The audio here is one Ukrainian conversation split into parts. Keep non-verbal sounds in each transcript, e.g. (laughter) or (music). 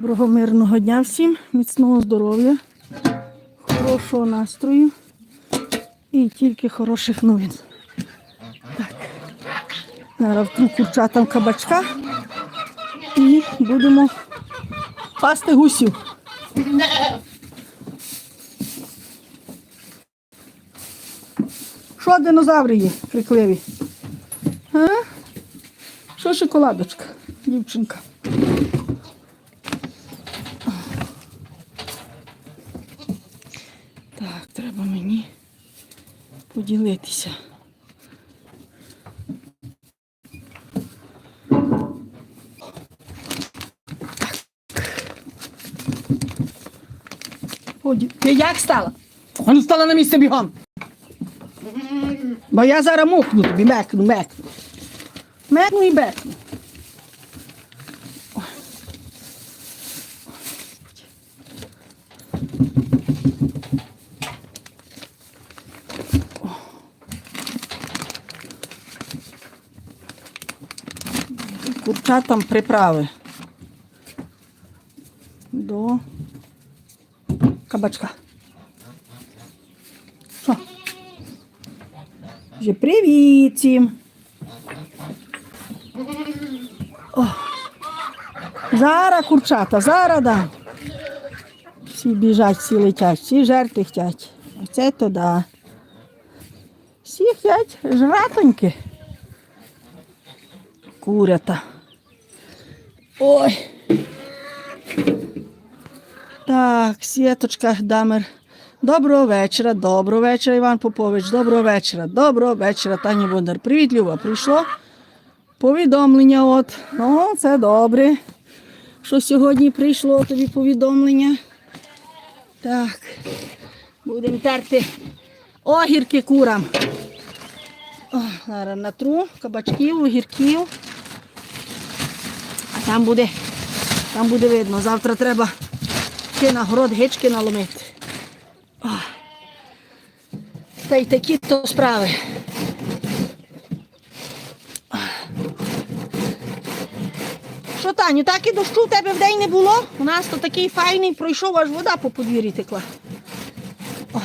Доброго мирного дня всім, міцного здоров'я, хорошого настрою і тільки хороших новин. Так. Зараз курчатам кабачка і будемо пасти гусів. Що динозаври є крикливі? А? Що шоколадочка, дівчинка? Так, треба мені поділитися. Ти як стала? А ну стала на місце бігом. Бо я зараз мокну тобі, мекну, мекну. Мекну і бекну. Ой. Курчатам приправи до кабачка. Що? Вже привіт всім. О. Зараз курчата, зараз дам. Всі біжать, всі летять, всі жерти хотять. Оце то да. Всі хотять жратоньки. Курята. Ой. Так, Світочка Дамер. Доброго вечора, доброго вечора, Іван Попович, доброго вечора, доброго вечора, Таня Бондар. Привіт, Люба. Прийшло повідомлення. От. О, це добре. Що сьогодні прийшло тобі повідомлення. Так. Будемо терти огірки курам. О, зараз натру кабачків, огірків. Там буде, там буде видно. Завтра треба йти на город гички наломити. Та й такі то справи. Що, Таню, так і дощу в тебе вдень не було? У нас то такий файний пройшов, аж вода по подвір'ї текла. О.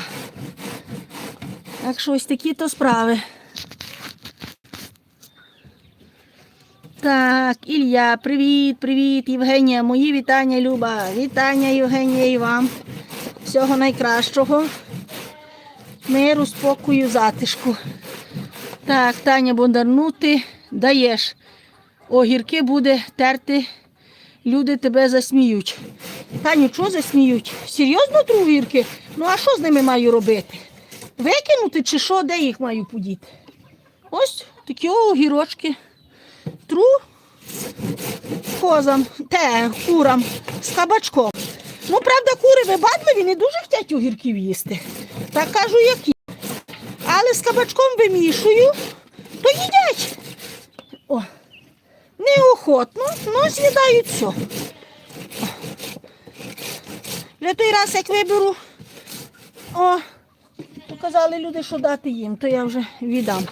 Так що ось такі то справи. Так, Ілля, привіт, привіт, Євгенія. Мої вітання, Люба. Вітання, Євгенія, і вам. Всього найкращого. Миру, спокою, затишку. Так, Таня Бондар, ну ти даєш. Огірки буде терти, люди тебе засміють. Таню, що засміють? Серйозно тру огірки? Ну а що з ними маю робити? Викинути чи що, де їх маю подіти? Ось такі огірочки. Тру козам, те, курам з кабачком. Ну, правда, кури вибадливі, не дуже хочуть огірків їсти. Так кажу, які. Але з кабачком вимішую, то їдять. О, неохотно, ну з'їдають все. Вже той раз, як виберу, о, то казали люди, що дати їм, то я вже віддам.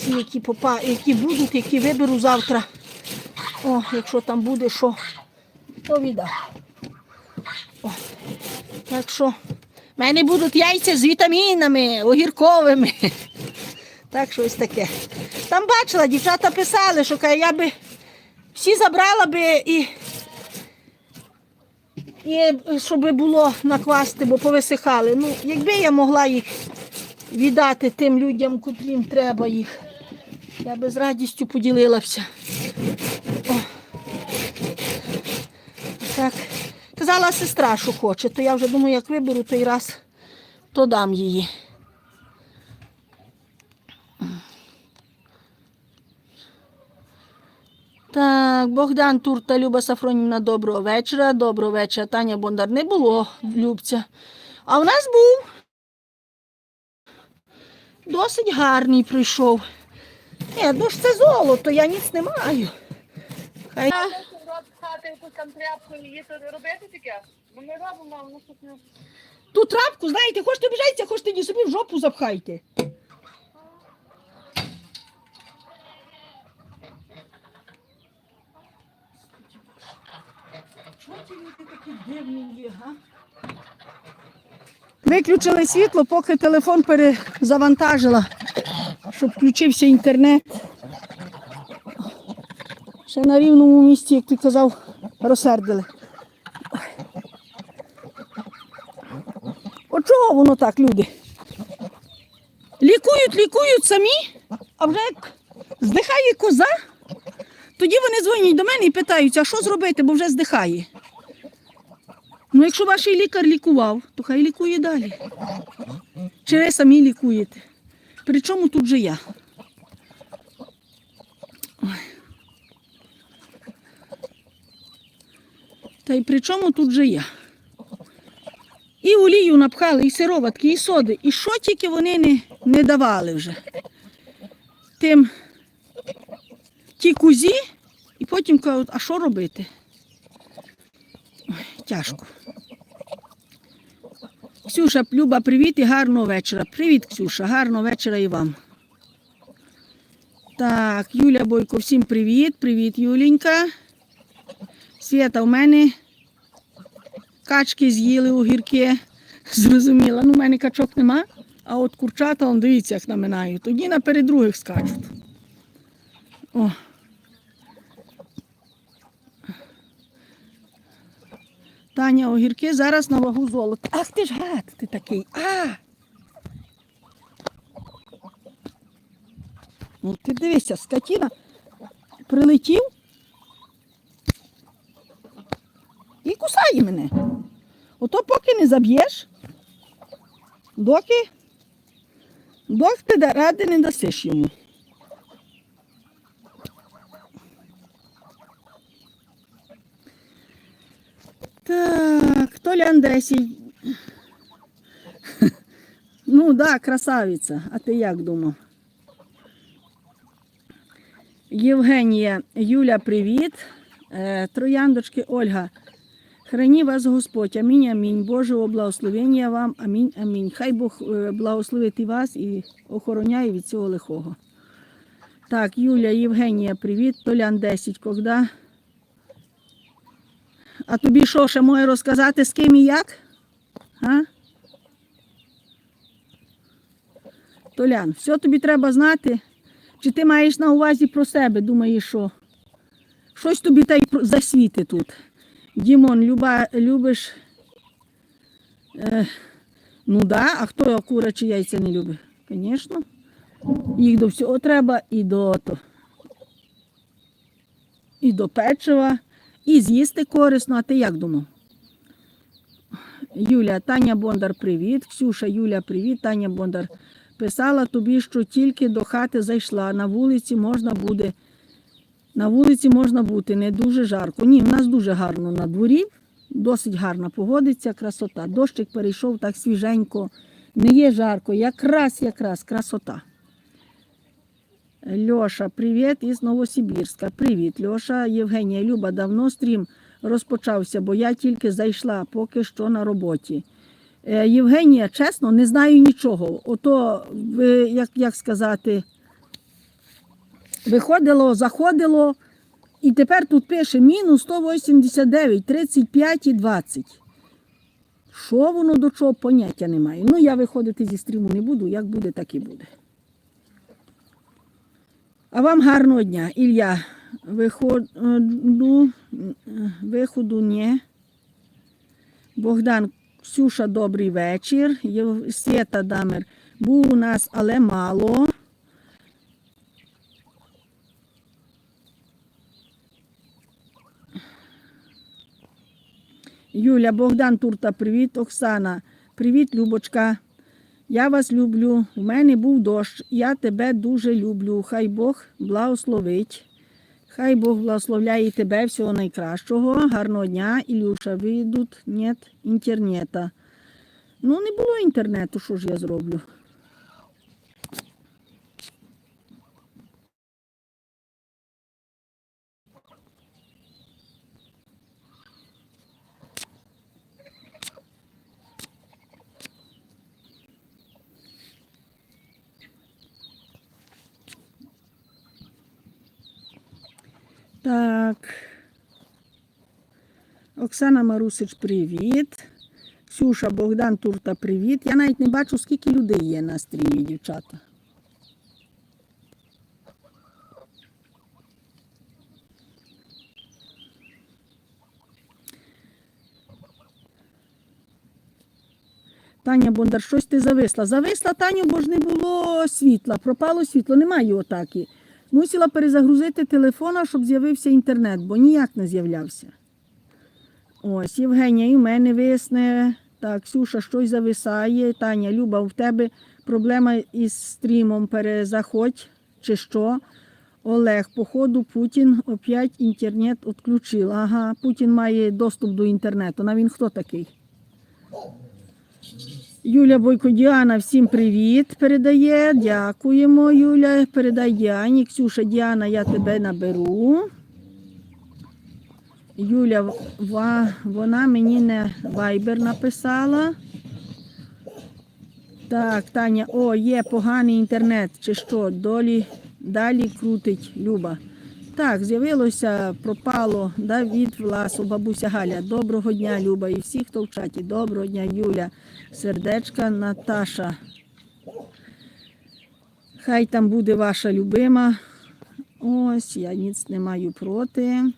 Всі, які, попа... які будуть, які виберу завтра. О, якщо там буде що, то віддам. О, так що в мене будуть яйця з вітамінами, огірковими. Так що ось таке. Там бачила, дівчата писали, що я би всі забрала би і, і щоб було наквасти, бо повисихали. Ну, якби я могла їх віддати тим людям, котрім треба їх, я би з радістю поділилася. О. Так. Казала сестра, що хоче, то я вже думаю, як виберу той раз, то дам її. Так, Богдан Турта, Люба Сафронівна, доброго вечора. Доброго вечора. Таня Бондар не було, Любця. А в нас був досить гарний прийшов. Ні, ну ж це золото, я ніц не маю. Хай... Ту трапку, знаєте, хочете обіжайтеся, хочете ні собі в жопу запхайте. Виключили світло, поки телефон перезавантажила, щоб включився інтернет. Ще на рівному місці, як ти казав, розсердили. От чого воно так, люди? Лікують, лікують самі, а вже як здихає коза, тоді вони дзвонять до мене і питаються, а що зробити, бо вже здихає. Ну, якщо ваш лікар лікував, то хай лікує далі. Чи ви самі лікуєте? Причому тут же я? Ой. Та й при чому тут же я? І олію напхали, і сироватки, і соди, і що тільки вони не, не давали вже. Тим ті кузі, і потім кажуть, а що робити? Ой, тяжко. Ксюша, Люба, привіт і гарного вечора. Привіт, Ксюша, гарного вечора і вам. Так, Юля Бойко, всім привіт. Привіт, Юленька. Свята, у мене качки з'їли огірки. (laughs) Зрозуміла. Ну, у мене качок нема, а от курчата, он, дивіться, як наминають. Тоді наперед других скачуть. О. Таня, огірки зараз на вагу золота. Ах ти ж гад, ти такий. А! Ну ти дивися, скотіна прилетів і кусає мене. Ото поки не заб'єш, доки, доки ти ради не дасиш йому. Так, Толян 10. (laughs) Ну да, красавиця. А ти як думав? Євгенія, Юля, привіт. Е, Трояндочки, Ольга. Храні вас Господь. Амінь, амінь. Божого благословення вам. Амінь, амінь. Хай Бог е, благословить і вас і охороняє від цього лихого. Так, Юля, Євгенія, привіт. Толян 10. Когда? А тобі що, ще має розказати, з ким і як? А? Толян, все тобі треба знати. Чи ти маєш на увазі про себе, думаєш, що? Щось тобі та й засвіти тут. Дімон, люба, любиш. Е, ну да, а хто курячі яйця не любить? Звісно. Їх до всього треба і до, то, і до печива, і з'їсти корисно. А ти як думав? Юля, Таня Бондар, привіт. Ксюша, Юля, привіт. Таня Бондар. Писала тобі, що тільки до хати зайшла. На вулиці можна буде. На вулиці можна бути не дуже жарко. Ні, в нас дуже гарно на дворі, досить гарна погодиться, красота. Дощик перейшов так свіженько, не є жарко, якраз, якраз красота. Льоша, привіт із Новосибірська. Привіт, Льоша, Євгенія, Люба, давно стрім розпочався, бо я тільки зайшла поки що на роботі. Е, Євгенія, чесно, не знаю нічого. Ото, як, як сказати, виходило, заходило, і тепер тут пише мінус 189, 35 і 20. Що воно до чого, поняття немає. Ну, я виходити зі стріму не буду, як буде, так і буде. А вам гарного дня, Ілля. Виходу, виходу ні. Богдан, Ксюша, добрий вечір. Свята Дамер був у нас, але мало. Юля, Богдан Турта, привіт, Оксана. Привіт, Любочка. Я вас люблю. У мене був дощ. Я тебе дуже люблю. Хай Бог благословить. Хай Бог благословляє тебе всього найкращого. Гарного дня, Ілюша. Вийдуть нет інтернета. Ну, не було інтернету, що ж я зроблю? Так. Оксана Марусич, привіт. Ксюша, Богдан Турта, привіт. Я навіть не бачу, скільки людей є на стрімі, дівчата. Таня Бондар, щось ти зависла. Зависла, Таню, бо ж не було світла. Пропало світло, немає його таки. Мусила перезагрузити телефона, щоб з'явився інтернет, бо ніяк не з'являвся. Ось, Євгенія, і в мене висне. Так, Ксюша, щось зависає. Таня, Люба, в тебе проблема із стрімом перезаходь чи що? Олег, походу, Путін опять інтернет відключив. Ага, Путін має доступ до інтернету. На він хто такий? Юля Бойко Діана, всім привіт передає. Дякуємо, Юля. Передай Діані. Ксюша Діана, я тебе наберу. Юля, вона мені не вайбер написала. Так, Таня, о, є поганий інтернет, чи що, долі, далі крутить Люба. Так, з'явилося, пропало Давід Власов, бабуся Галя. Доброго дня, Люба, і всі, хто в чаті. Доброго дня, Юля, сердечка Наташа. Хай там буде ваша любима. Ось, я ніц не маю проти.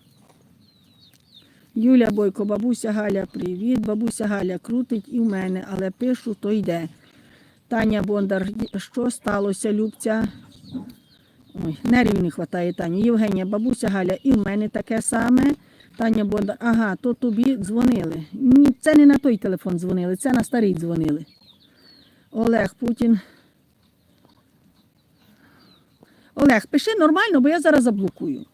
Юля Бойко, бабуся Галя, привіт. Бабуся Галя крутить і в мене, але пишу, то йде. Таня Бондар, що сталося, Любця? Ой, нервів не вистачає, Таню. Євгенія, бабуся Галя, і в мене таке саме. Таня Бондар, ага, то тобі дзвонили. Ні, це не на той телефон дзвонили, це на старий дзвонили. Олег Путін. Олег, пиши нормально, бо я зараз заблокую.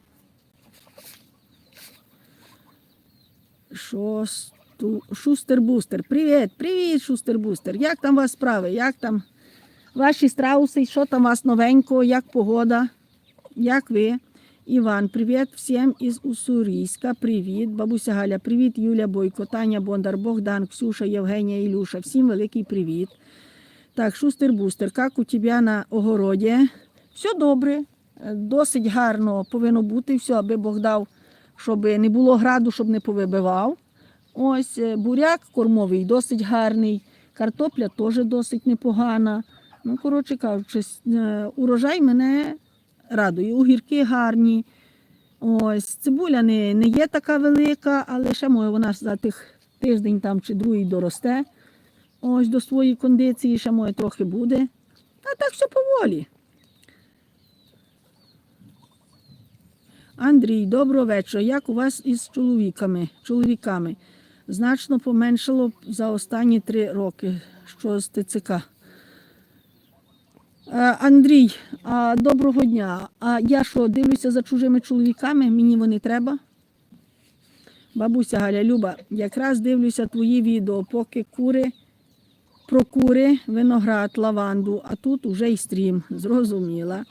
Шосту... Шустер-бустер. Привіт, привіт, Шустер-бустер. Як там у вас справи? Як там ваші страуси? Що там у вас новенького? Як погода? Як ви? Іван, привіт всім із Уссурійська. Привіт, бабуся Галя, привіт, Юля Бойко, Таня Бондар, Богдан, Ксюша, Євгенія, Ілюша. Всім великий привіт. Так, Шустер-бустер, як у тебе на огороді? Все добре, досить гарно повинно бути все, аби Бог дав, щоб не було граду, щоб не повибивав. Ось е, буряк кормовий досить гарний, картопля теж досить непогана. Ну, коротше кажучи, е, урожай мене радує. Огірки гарні. Ось цибуля не, не є така велика, але ще може вона за тих тиждень там чи другий доросте. Ось до своєї кондиції ще моє трохи буде. А так все поволі. Андрій, доброго вечора. Як у вас із чоловіками? чоловіками? Значно поменшало за останні три роки, що з ТЦК. Е, Андрій, доброго дня. А я що, дивлюся за чужими чоловіками? Мені вони треба? Бабуся Галя, Люба, якраз дивлюся твої відео, поки кури про кури, виноград, лаванду, а тут уже й стрім. Зрозуміла.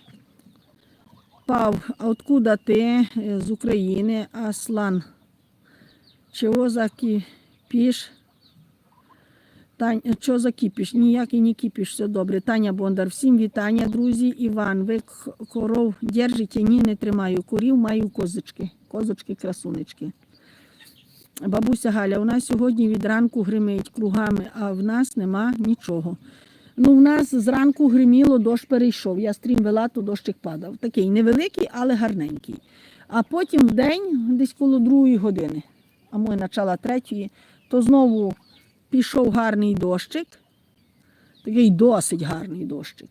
Пав, а откуда ти Е, з України, Аслан? Чого закипіш? Тань, що закипіш? Ніякий не кипіш, все добре. Таня Бондар, всім вітання, друзі. Іван, ви коров держите? Ні, не тримаю. Корів маю козочки. Козочки, красунечки. Бабуся Галя, у нас сьогодні від ранку гримить кругами, а в нас нема нічого. Ну, у нас зранку гриміло, дощ перейшов. Я стрім вела, то дощик падав. Такий невеликий, але гарненький. А потім в день, десь коло другої години, а моє начала третьої, то знову пішов гарний дощик, такий досить гарний дощик.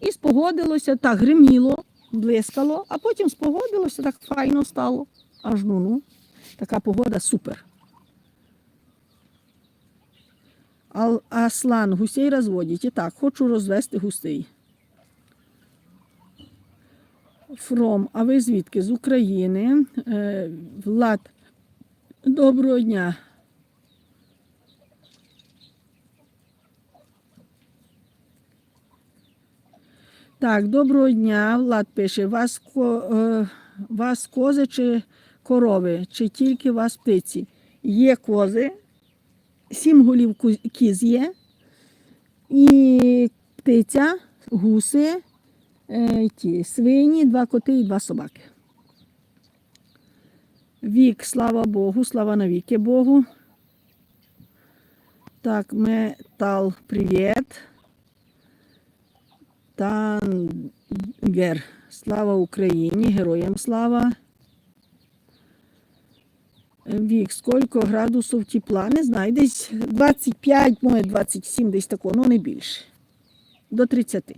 І спогодилося, так гриміло, блискало, а потім спогодилося, так файно стало. Аж ну ну. Така погода супер. Ал- Аслан, гусей розводять. І так, хочу розвести гусей. Фром, а ви звідки? З України. Е, Влад, доброго дня. Так, доброго дня. Влад пише, вас, е, вас кози чи корови, чи тільки вас птиці? Є кози, сім голів кіз є, і птиця, гуси, е, ті, свині, два коти і два собаки. Вік, слава Богу, слава навіки Богу. Так, метал, привіт. Тангер, слава Україні, героям слава. Вік, скільки градусів тепла? Не знаю, десь 25, може 27, десь такого, ну не більше. До 30.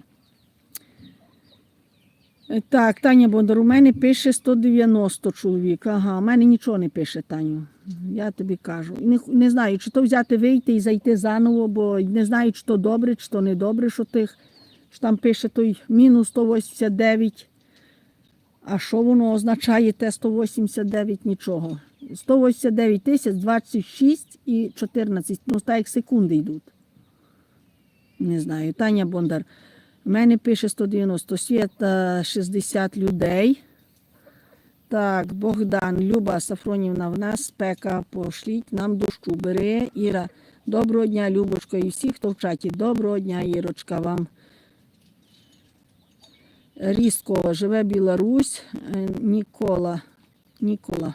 Е, Так, Таня Бондар, у мене пише 190 чоловік. Ага, у мене нічого не пише, Таню. Я тобі кажу. Не, не знаю, чи то взяти вийти і зайти заново, бо не знаю, чи то добре, чи то не добре, що тих, що там пише той мінус 189. А що воно означає те 189? Нічого. 189 тисяч 26 і 14. Ну, так як секунди йдуть. Не знаю. Таня Бондар. У мене пише 190 світа 60 людей. Так, Богдан, Люба Сафронівна, в нас спека, пошліть нам дощу. Бери, Іра. Доброго дня, Любочко, і всі, хто в чаті. Доброго дня, Ірочка, вам. Різко, живе Білорусь, Е, Нікола. Нікола.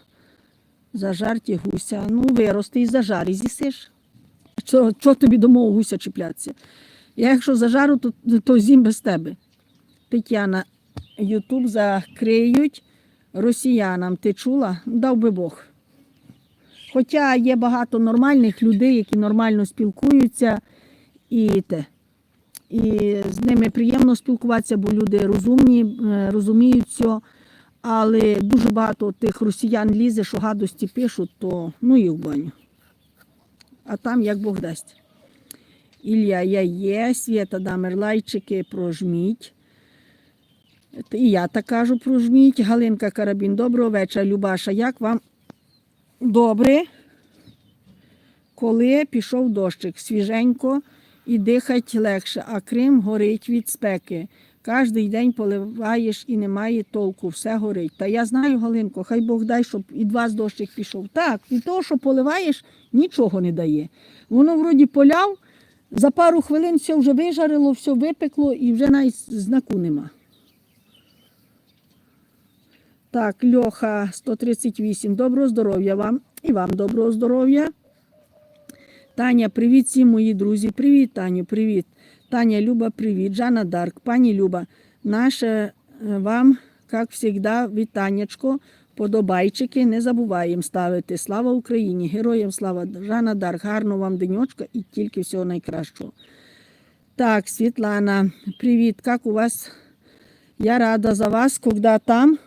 Зажарті гуся. Ну, вирости і зажар, і з'їсиш. Чого тобі до гуся чіплятися? Я якщо зажару, то, то з'їм без тебе. Тетяна, Ютуб закриють росіянам. Ти чула? Дав би Бог. Хоча є багато нормальних людей, які нормально спілкуються, і те. І з ними приємно спілкуватися, бо люди розумні, е, розуміють все. Але дуже багато тих росіян лізе, що гадості пишуть, то ну і в баню. А там як Бог дасть. Ілля, я є, Свята Дамер, лайчики прожміть. І я так кажу, прожміть. Галинка Карабін, доброго вечора, Любаша. Як вам добре, коли пішов дощик свіженько і дихать легше, а Крим горить від спеки. Кожний день поливаєш і немає толку, все горить. Та я знаю, Галинко, хай Бог дай, щоб від вас дощик пішов. Так, від того, що поливаєш, нічого не дає. Воно вроді поляв, за пару хвилин все вже вижарило, все випекло і вже навіть знаку нема. Так, Льоха 138. Доброго здоров'я вам і вам доброго здоров'я. Таня, привіт всім мої друзі. Привіт, Таню, привіт. Таня, Люба, привіт. Жанна Дарк, пані Люба, наше е, вам, як завжди, вітаннячко, подобайчики, не забуваємо ставити. Слава Україні! Героям слава! Жанна Дарк, гарного вам денечка і тільки всього найкращого. Так, Світлана, привіт, як у вас? Я рада за вас, когда там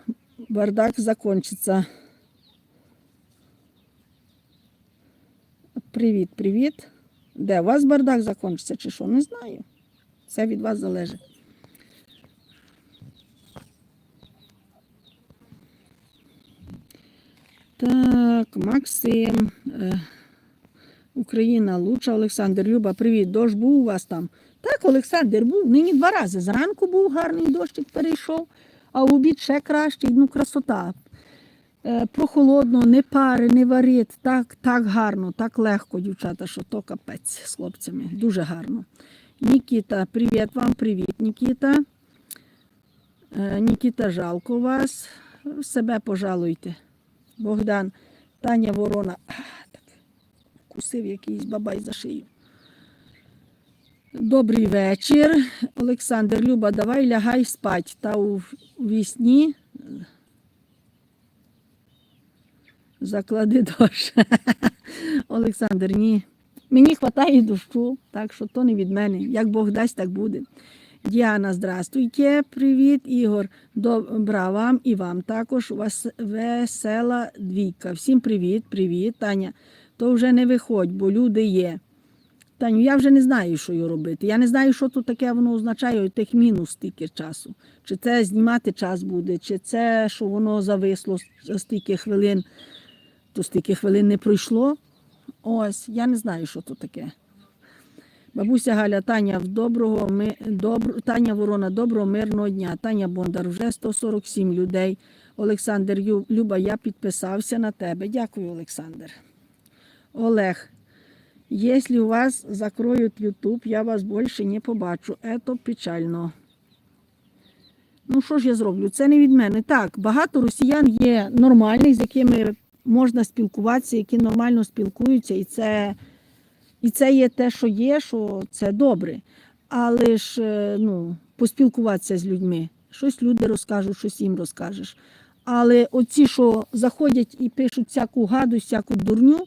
бардак закончится. Привіт, привіт. Де у вас бардак закончиться чи що? Не знаю. Це від вас залежить. Так, Максим. е, Україна Луча, Олександр Люба, привіт. Дощ був у вас там. Так, Олександр був. Нині два рази. Зранку був гарний дощик перейшов, а в обід ще кращий, ну красота. Е, прохолодно, не пари, не варить. Так, так гарно, так легко, дівчата, що то капець з хлопцями. Дуже гарно. Нікіта, привіт вам, привіт, Нікіта. Е, Нікіта, жалко вас. Себе пожалуйте. Богдан, Таня Ворона. Так, кусив якийсь бабай за шию. Добрий вечір. Олександр Люба, давай лягай спать. Та у вісні заклади дощ. (laughs) Олександр, ні. Мені вистачає дощу, так що то не від мене. Як Бог дасть, так буде. Діана, здравствуйте, привіт, Ігор. Добра вам і вам також. У вас весела двійка. Всім привіт, привіт, Таня. То вже не виходь, бо люди є. Таню, я вже не знаю, що його робити. Я не знаю, що тут таке воно означає, тих мінус стільки часу. Чи це знімати час буде, чи це, що воно зависло стільки хвилин, то стільки хвилин не пройшло. Ось, я не знаю, що тут таке. Бабуся Галя, Таня, в доброго, ми, добро, Таня Ворона, доброго, мирного дня. Таня Бондар, вже 147 людей. Олександр Люба, я підписався на тебе. Дякую, Олександр. Олег, у вас закроют YouTube, я вас більше не побачу. Это печально. Ну, що ж я зроблю? Це не від мене. Так, багато росіян є нормальних, з якими можна спілкуватися, які нормально спілкуються, і це, і це є те, що є, що це добре. Але ж е, ну, поспілкуватися з людьми. Щось люди розкажуть, щось їм розкажеш. Але оці, що заходять і пишуть всяку гадость, всяку дурню,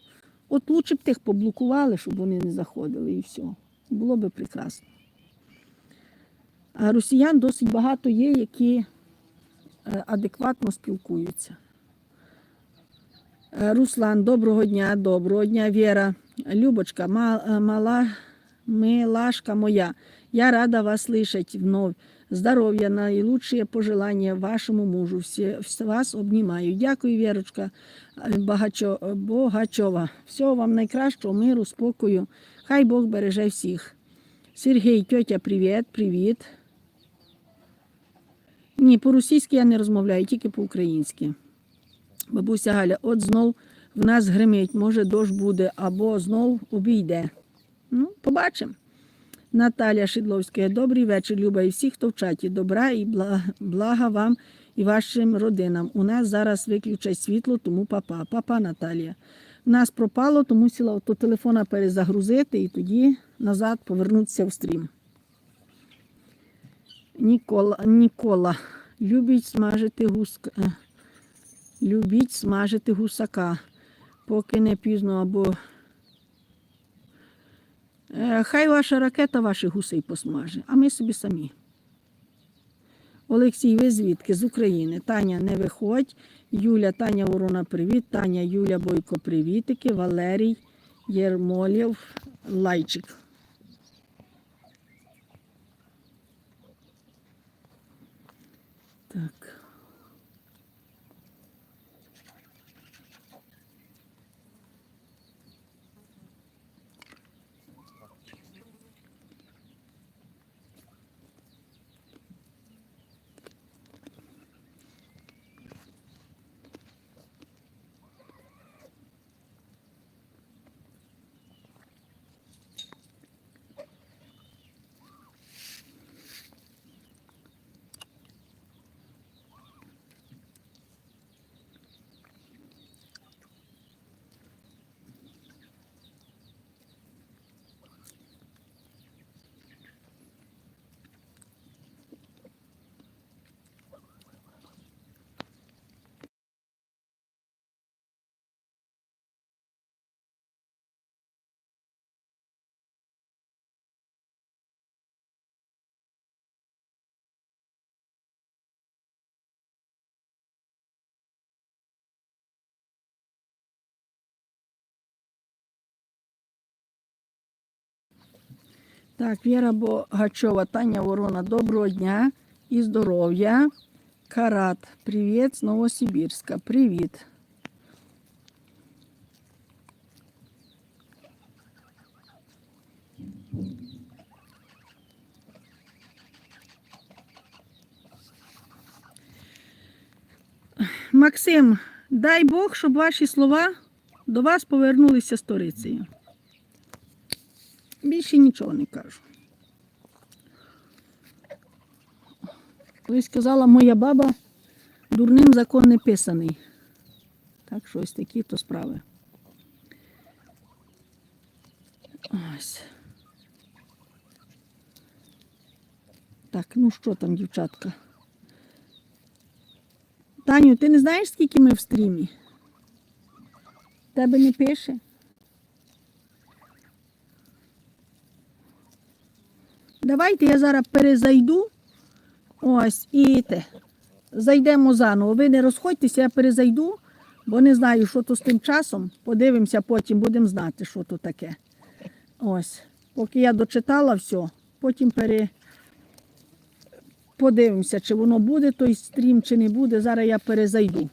от лучше б тих поблокували, щоб вони не заходили, і все. Було би прекрасно. А росіян досить багато є, які е, адекватно спілкуються. Е, Руслан, доброго дня, доброго дня, Віра. Любочка, е, мала, милашка моя, я рада вас слышать вновь. Здоров'я, наилучшие пожелання вашому мужу. Всі, вас обнімаю. Дякую, Вірочка Багачо, Богачова. Всього вам найкращого, миру, спокою. Хай Бог береже всіх. Сергій, тьотя, привіт, привіт. Ні, по-російськи я не розмовляю, тільки по-українськи. Бабуся Галя, от знов в нас гримить, може дощ буде, або знов обійде. Ну, побачимо. Наталя Шидловська, добрий вечір, Люба, і всі, хто в чаті. Добра і бла- блага вам і вашим родинам. У нас зараз виключать світло, тому папа. Папа Наталія. У нас пропало, тому сіла до телефона перезагрузити і тоді назад повернутися в стрім. Нікола, Нікола. Любіть смажити гуска. Любіть смажити гусака, поки не пізно або. Е, Хай ваша ракета ваших гусей посмаже, а ми собі самі. Олексій, ви звідки? З України. Таня, не виходь. Юля, Таня Ворона, привіт. Таня, Юля Бойко, привітики. Валерій Єрмолєв, лайчик. Так. Так, Віра Богачова, Таня Ворона, доброго дня і здоров'я. Карат, привіт з Новосибірська. Привіт. Максим, дай Бог, щоб ваші слова до вас повернулися сторицею. Більше нічого не кажу. Колись сказала моя баба, дурним закон не писаний. Так що ось такі то справи. Ось. Так, ну що там, дівчатка? Таню, ти не знаєш, скільки ми в стрімі? Тебе не пише? Давайте я зараз перезайду. Ось, і те. Зайдемо заново. Ви не розходьтеся, я перезайду, бо не знаю, що то з тим часом. Подивимося, потім будемо знати, що то таке. Ось. Поки я дочитала все, потім пере... подивимося, чи воно буде той стрім, чи не буде. Зараз я перезайду.